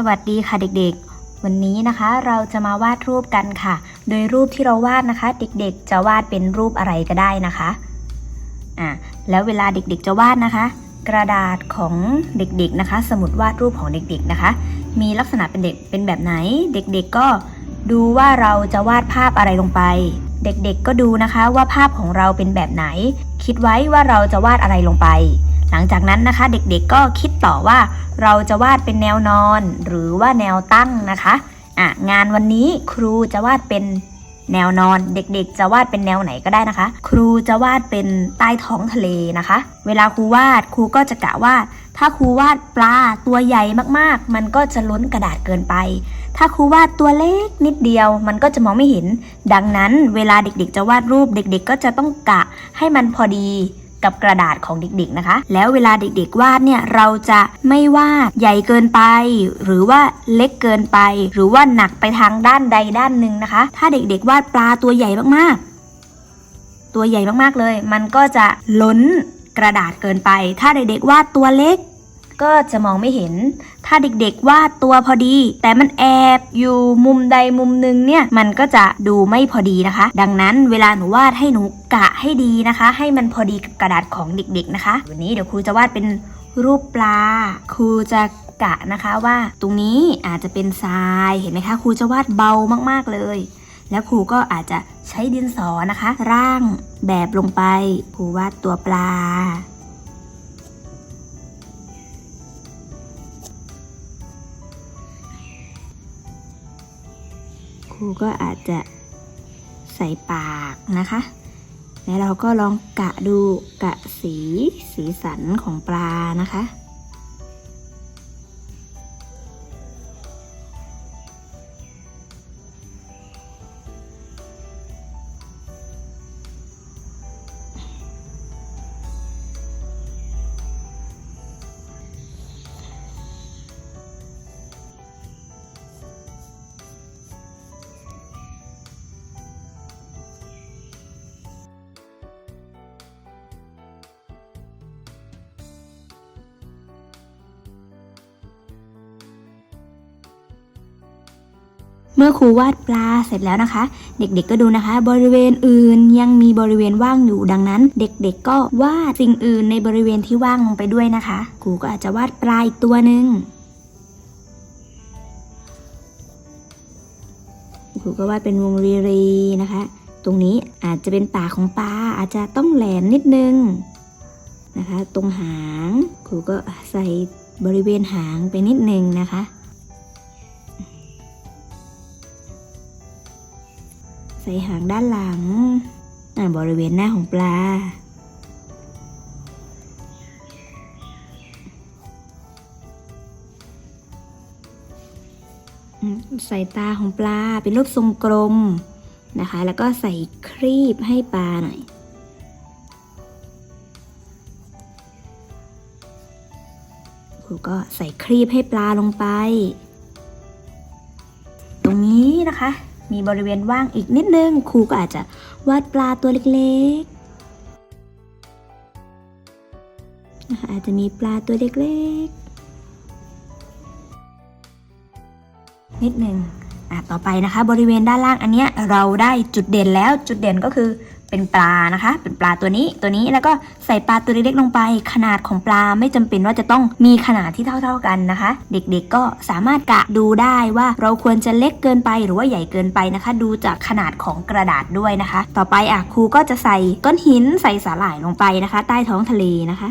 สวัสดีค่ะเด็กๆ วันนี้นะคะเราจะมาวาดรูปกันค่ะ โดยรูปที่เราวาดนะคะ เด็กๆ จะวาดเป็นรูปอะไรก็ได้นะคะอะแล้วเวลาเด็กๆจะวาดนะคะ กระดาษของเด็กๆนะคะ สมุดวาดรูปของเด็กๆนะคะ มีลักษณะเป็นเด็กเป็นแบบไหน เด็กๆก็ดูว่าเราจะวาดภาพอะไรลงไป เด็กๆก็ดูนะคะว่าภาพของเราเป็นแบบไหน คิดไว้ว่าเราจะวาดอะไรลงไป หลังจากนั้นนะคะเด็กๆก็คิดต่อว่าเราจะวาดเป็นแนวนอน หรือว่าแนวตั้งนะคะอะงานวันนี้ครูจะวาดเป็นแนวนอนเด็กๆ จะวาดเป็นแนวไหนก็ได้นะคะ ครูจะวาดเป็นใต้ท้องทะเลนะคะ เวลาครูวาดครูก็จะกะว่า ถ้าครูวาดปลาตัวใหญ่มากๆ มันก็จะล้นกระดาษเกินไป ถ้าครูวาดตัวเล็กนิดเดียว มันก็จะมองไม่เห็น ดังนั้นเวลาเด็กๆ จะวาดรูปเด็ก ๆ ก็จะต้องกะให้มันพอดี กับกระดาษของเด็กๆนะคะ แล้วเวลาเด็กๆวาดเนี่ยเราจะไม่วาดใหญ่เกินไป หรือว่าเล็กเกินไป หรือว่าหนักไปทางด้านใดด้านหนึ่งนะคะ ถ้าเด็กๆวาดปลาตัวใหญ่มากๆ ตัวใหญ่มากๆเลย มันก็จะล้นกระดาษเกินไป ถ้าเด็กๆวาดตัวเล็กก็จะมองไม่เห็น ถ้าเด็กๆวาดตัวพอดี แต่มันแอบอยู่มุมใดมุมหนึ่งเนี่ยมันก็จะดูไม่พอดีนะคะ ดังนั้นเวลาหนูวาดให้หนูกะให้ดีนะคะ ให้มันพอดีกับกระดาษของเด็กๆนะคะ วันนี้เดี๋ยวครูจะวาดเป็นรูปปลา ครูจะกะนะคะว่าตรงนี้อาจจะเป็นทรายเห็นไหมคะครูจะวาดเบามากๆเลย แล้วครูก็อาจจะใช้ดินสอนะคะ ร่างแบบลงไป ครูวาดตัวปลา รูก็อาจจะใส่ปากนะคะ แล้วเราก็ลองกะดูกะสีสีสันของปลานะคะ เมื่อครูวาดปลาเสร็จแล้วนะคะ เด็กๆก็ดูนะคะ บริเวณอื่นยังมีบริเวณว่างอยู่ดังนั้น เด็กๆ ก็วาดสิ่งอื่นในบริเวณที่ว่างลงไปด้วยนะคะครูก็อาจจะวาดปลาอีกตัวหนึ่งครูก็วาดเป็นวงรีรีๆนะคะ ตรงนี้อาจจะเป็นปากของปลาอาจจะต้องแหลมนิดนึงนะคะ ตรงหางครูก็ใส่บริเวณหางไปนิดนึงนะคะ ส่หางด้านหลังบริเวณหน้าของปลา ใส่ตาของปลาเป็นรูปทรงกลมนะคะ แล้วก็ใส่ครีบให้ปลาหน่อยครูก็ใส่ครีบให้ปลาลงไป ตรงนี้นะคะ มีบริเวณว่างอีกนิดนึงครูก็อาจจะวาดปลาตัวเล็กๆนะคะอาจจะมีปลาตัวเล็กๆ นิดนึงอะต่อไปนะคะ บริเวณด้านล่างอันเนี้ยเราได้จุดเด่นแล้วจุดเด่นก็คือ เป็นปลานะคะ เป็นปลาตัวนี้ตัวนี้แล้วก็ใส่ปลาตัวเล็กๆลงไป ขนาดของปลาไม่จำเป็นว่าจะต้องมีขนาดที่เท่า ๆกันนะคะ เด็กๆก็สามารถกะดูได้ว่าเราควรจะเล็กเกินไปหรือว่าใหญ่เกินไปนะคะ ดูจากขนาดของกระดาษด้วยนะคะ ต่อไปอะครูก็จะใส่ก้อนหินใส่สาหร่ายลงไปนะคะ ใต้ท้องทะเลนะคะ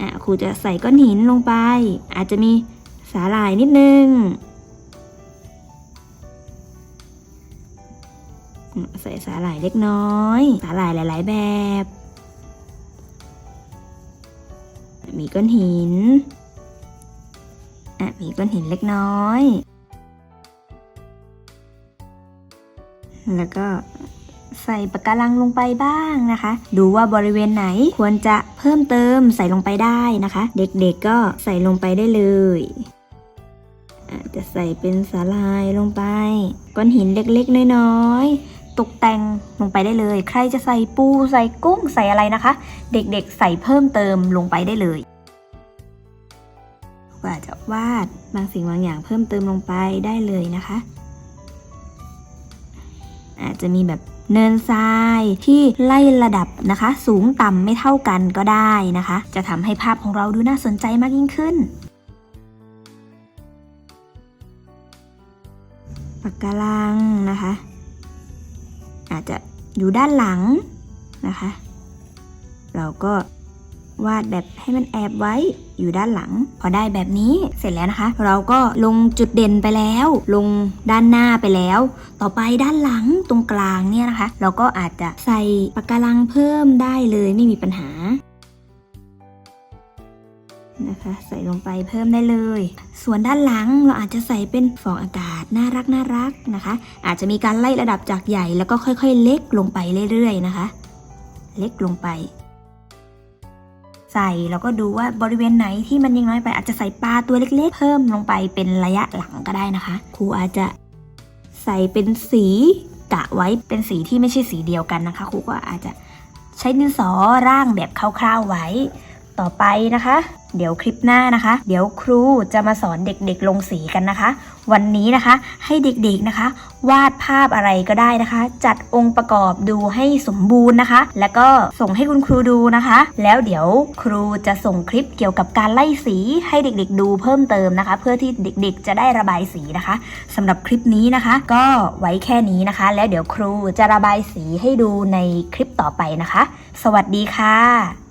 อะครูจะใส่ก้อนหินลงไป อาจจะมีสาหร่ายนิดนึง ใส่สาหร่ายเล็กน้อย สาหร่ายหลาย ๆ แบบ มีก้อนหิน อะ มีก้อนหินเล็กน้อย แล้วก็ใส่ปะการังลงไปบ้างนะคะ ดูว่าบริเวณไหนควรจะเพิ่มเติมใส่ลงไปได้นะคะ เด็กๆก็ใส่ลงไปได้เลยจจะใส่เป็นสาลายลงไป ก้อนหินเล็กๆ น้อยๆ ตกแต่งลงไปได้เลย ใครจะใส่ปูใส่กุ้งใส่อะไรนะคะ เด็กๆใส่เพิ่มเติมลงไปได้เลยก็อาจจะวาดบางสิ่งบางอย่างเพิ่มเติมลงไปได้เลยนะคะ อาจจะมีแบบเนินทรายที่ไล่ระดับนะคะ สูงต่ำไม่เท่ากันก็ได้นะคะ จะทำให้ภาพของเราดูน่าสนใจมากยิ่งขึ้นปากการังนะคะ อาจจะอยู่ด้านหลังนะคะ เราก็วาดแบบให้มันแอบไว้อยู่ด้านหลัง พอได้แบบนี้เสร็จแล้วนะคะ เราก็ลงจุดเด่นไปแล้ว ลงด้านหน้าไปแล้ว ต่อไปด้านหลังตรงกลางเนี่ยนะคะ เราก็อาจจะใส่ปากการังเพิ่มได้เลยไม่มีปัญหา นะคะ ใส่ลงไปเพิ่มได้เลย ส่วนด้านหลังเราอาจจะใส่เป็นฟองอากาศน่ารักน่ารักนะคะ อาจจะมีการไล่ระดับจากใหญ่แล้วก็ค่อยๆ เล็กลงไปเรื่อยๆนะคะ เล็กลงไปใส่แล้วก็ดูว่าบริเวณไหนที่มันยังน้อยไปอาจจะใส่ปลาตัวเล็กๆ เพิ่มลงไปเป็นระยะหลังก็ได้นะคะ ครูอาจจะใส่เป็นสีกะไว้เป็นสีที่ไม่ใช่สีเดียวกันนะคะ ครูก็อาจจะใช้ดินสอร่างแบบคร่าวๆไว้ ต่อไปนะคะ เดี๋ยวคลิปหน้านะคะ เดี๋ยวครูจะมาสอนเด็กๆลงสีกันนะคะ วันนี้นะคะให้เด็กๆนะคะ วาดภาพอะไรก็ได้นะคะ จัดองค์ประกอบดูให้สมบูรณ์นะคะ แล้วก็ส่งให้คุณครูดูนะคะ แล้วเดี๋ยวครูจะส่งคลิปเกี่ยวกับการไล่สีให้เด็กๆ ดูเพิ่มเติมนะคะ เพื่อที่เด็กๆ จะได้ระบายสีนะคะสำหรับคลิปนี้นะคะ ก็ไว้แค่นี้นะคะ แล้วเดี๋ยวครูจะระบายสีให้ดูในคลิปต่อไปนะคะ สวัสดีค่ะ